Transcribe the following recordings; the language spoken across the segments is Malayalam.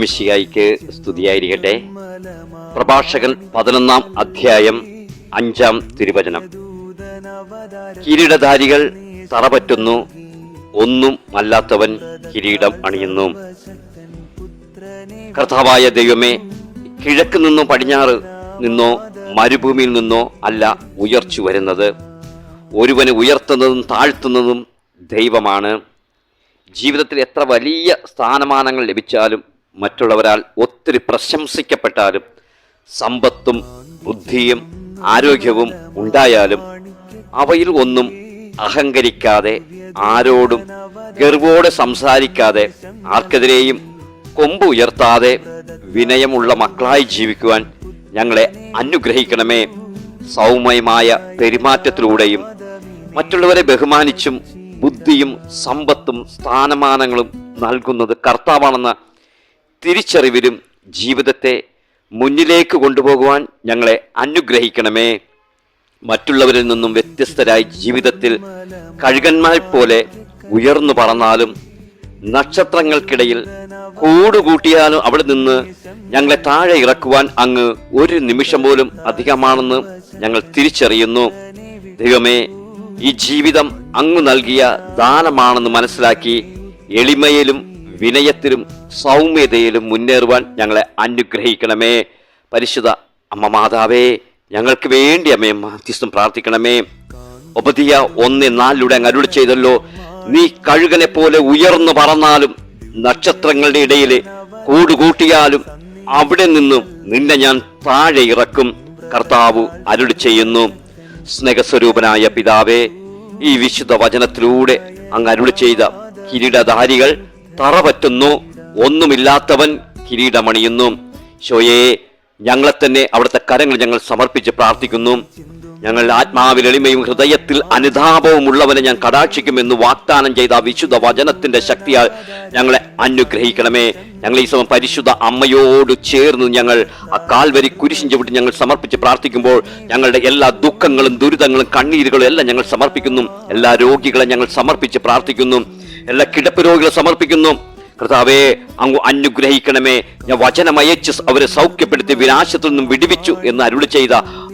മിഷിയായിക്ക് സ്തുതിയായിരിക്കട്ടെ. പ്രഭാഷകൻ പതിനൊന്നാം അധ്യായം അഞ്ചാം തിരുവചനം. കിരീടധാരികൾ തറപറ്റുന്നു ഒന്നും അല്ലാത്തവൻ കിരീടം അണിയുന്നു. കർത്താവായ ദൈവമേ കിഴക്ക് നിന്നോ പടിഞ്ഞാറ് നിന്നോ മരുഭൂമിയിൽ നിന്നോ അല്ല ഉയർച്ചു വരുന്നത്. ഒരുവനെ ഉയർത്തുന്നതും താഴ്ത്തുന്നതും ദൈവമാണ്. ജീവിതത്തിൽ എത്ര വലിയ സ്ഥാനമാനങ്ങൾ ലഭിച്ചാലും മറ്റുള്ളവരാൽ ഒത്തിരി പ്രശംസിക്കപ്പെട്ടാലും സമ്പത്തും ബുദ്ധിയും ആരോഗ്യവും ഉണ്ടായാലും അവയിൽ ഒന്നും അഹങ്കരിക്കാതെ ആരോടും ഗർവോടെ സംസാരിക്കാതെ ആർക്കെതിരെയും കൊമ്പ് ഉയർത്താതെ വിനയമുള്ള മക്കളായി ജീവിക്കുവാൻ ഞങ്ങളെ അനുഗ്രഹിക്കണമേ. സൗമ്യമായ പെരുമാറ്റത്തിലൂടെയും മറ്റുള്ളവരെ ബഹുമാനിച്ചും ബുദ്ധിയും സമ്പത്തും സ്ഥാനമാനങ്ങളും നൽകുന്നത് കർത്താവാണെന്ന തിരിച്ചറിവിലും ജീവിതത്തെ മുന്നിലേക്ക് കൊണ്ടുപോകുവാൻ ഞങ്ങളെ അനുഗ്രഹിക്കണമേ. മറ്റുള്ളവരിൽ നിന്നും വ്യത്യസ്തരായി ജീവിതത്തിൽ കഴുകന്മാർ പോലെ ഉയർന്നു പറന്നാലും നക്ഷത്രങ്ങൾക്കിടയിൽ കൂടുകൂട്ടിയാലും അവിടെ നിന്ന് ഞങ്ങളെ താഴെ ഇറക്കുവാൻ അങ്ങ് ഒരു നിമിഷം പോലും അധികമാണെന്ന് ഞങ്ങൾ തിരിച്ചറിയുന്നു. ദൈവമേ ഈ ജീവിതം അങ്ങ് നൽകിയ ദാനമാണെന്ന് മനസ്സിലാക്കി എളിമയിലും വിനയത്തിലും സൗമ്യതയിലും മുന്നേറുവാൻ ഞങ്ങളെ അനുഗ്രഹിക്കണമേ. പരിശുദ്ധ അമ്മ മാതാവേ ഞങ്ങൾക്ക് വേണ്ടി അമ്മയെ മാധ്യസ്ഥം പ്രാർത്ഥിക്കണമേ. ഉപതിയ ഒന്ന് നാലിലൂടെ അങ്ങ് അരുളി ചെയ്തല്ലോ. നീ കഴുകനെ പോലെ ഉയർന്നു പറന്നാലും നക്ഷത്രങ്ങളുടെ ഇടയിൽ കൂടുകൂട്ടിയാലും അവിടെ നിന്നും നിന്നെ ഞാൻ താഴെ ഇറക്കും. കർത്താവ് അരുളി ചെയ്യുന്നു. സ്നേഹസ്വരൂപനായ പിതാവേ ഈ വിശുദ്ധ വചനത്തിലൂടെ അങ്ങ് അരുളി ചെയ്ത കിരീടധാരികൾ തറപറ്റുന്നു ഒന്നുമില്ലാത്തവൻ കിരീടമണിയുന്നു. ഷോയെ ഞങ്ങളെ തന്നെ അവിടുത്തെ കരങ്ങൾ ഞങ്ങൾ സമർപ്പിച്ച് പ്രാർത്ഥിക്കുന്നു. ഞങ്ങൾ ആത്മാവിൽ എളിമയും ഹൃദയത്തിൽ അനുതാപവും ഉള്ളവനെ ഞാൻ കടാക്ഷിക്കുമെന്ന് വാഗ്ദാനം ചെയ്ത വിശുദ്ധ വചനത്തിന്റെ ശക്തിയാൽ ഞങ്ങളെ അനുഗ്രഹിക്കണമേ. ഞങ്ങൾ ഈ സമയം പരിശുദ്ധ അമ്മയോട് ചേർന്ന് ഞങ്ങൾ ആ കാൽവരി കുരിശിൻ ചവിട്ടി ഞങ്ങൾ സമർപ്പിച്ച് പ്രാർത്ഥിക്കുമ്പോൾ ഞങ്ങളുടെ എല്ലാ ദുഃഖങ്ങളും ദുരിതങ്ങളും കണ്ണീരുകളും എല്ലാം ഞങ്ങൾ സമർപ്പിക്കുന്നു. എല്ലാ രോഗികളെ ഞങ്ങൾ സമർപ്പിച്ച് പ്രാർത്ഥിക്കുന്നു. എല്ലാ കിടപ്പ് രോഗികളെ സമർപ്പിക്കുന്നു. കർത്താവെ അങ്ങ് അനുഗ്രഹിക്കണമേ. ഞാൻ വചനമയച്ച് അവരെ സൗഖ്യപ്പെടുത്തി വിനാശത്തിൽ നിന്നും വിടുവിച്ചു എന്ന് അരുളി ചെയ്ത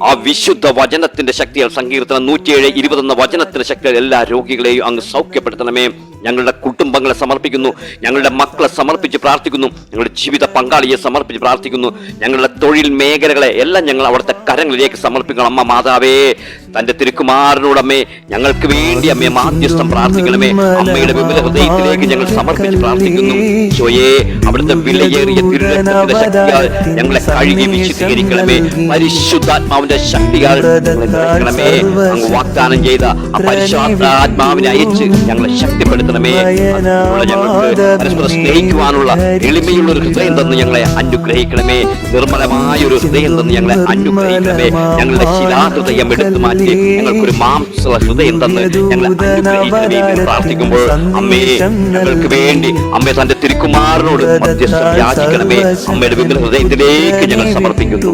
ആ വിശുദ്ധ വചനത്തിന്റെ ശക്തിയാൽ സങ്കീർത്തനം നൂറ്റിയേഴ് ഇരുപത് എന്ന വചനത്തിന്റെ ശക്തിയാൽ എല്ലാ രോഗികളെയും അങ്ങ് സൗഖ്യപ്പെടുത്തണമേ. ഞങ്ങളുടെ കുടുംബങ്ങളെ സമർപ്പിക്കുന്നു. ഞങ്ങളുടെ മക്കളെ സമർപ്പിച്ച് പ്രാർത്ഥിക്കുന്നു. ഞങ്ങളുടെ ജീവിത പങ്കാളിയെ സമർപ്പിച്ച് പ്രാർത്ഥിക്കുന്നു. ഞങ്ങളുടെ തൊഴിൽ മേഖലകളെ എല്ലാം ഞങ്ങൾ അവിടുത്തെ കരങ്ങളിലേക്ക് സമർപ്പിക്കണം. അമ്മ മാതാവേ തന്റെ തിരുക്കുമാരനോടമ്മേ ഞങ്ങൾക്ക് വേണ്ടി അമ്മയെ മാധ്യസ്ഥം പ്രാർത്ഥിക്കണമേ. അമ്മയുടെ വിമല ഹൃദയത്തിലേക്ക് ഞങ്ങൾ സമർപ്പിച്ച് പ്രാർത്ഥിക്കുന്നു. അവിടുത്തെ വിലയേറിയ ശക്തിയാൽ ഞങ്ങളെ കഴുകി വിശുദ്ധീകരിക്കണമേ. പരിശുദ്ധാത്മാവിന്റെ ശക്തിയാൽ നിറയ്ക്കണമേ അങ്ങ് വാഗ്ദാനം ചെയ്ത പരിശുദ്ധാത്മാവിനെ അയച്ച് ഞങ്ങളെ ശക്തിപ്പെടുത്തണമേ. ഞങ്ങൾക്ക് പരസ്പരം സ്നേഹിക്കുവാനുള്ള എളിമയുള്ള ഒരു ഹൃദയം തന്ന് ഞങ്ങളെ അനുഗ്രഹിക്കണമേ. നിർമ്മലമായ ഒരു ഹൃദയം തന്ന് ഞങ്ങളെ അനുഗ്രഹിക്കണമേ. ഞങ്ങളുടെ ശിലാഹൃദയം എടുത്തു മാറ്റി ഞങ്ങൾക്കൊരു മാംസ ഹൃദയം തന്ന് ഞങ്ങളെ അനുഗ്രഹിക്കണമേ പ്രാർത്ഥിക്കുമ്പോൾ അമ്മയെ ഞങ്ങൾക്ക് വേണ്ടി അമ്മയെ തന്റെ തിരുക്കുമാരനോട് മധ്യസ്ഥം യാചിക്കണമേ അമ്മയുടെ വിമല ഹൃദയത്തിലേക്ക് ഞങ്ങൾ സമർപ്പിക്കുന്നു.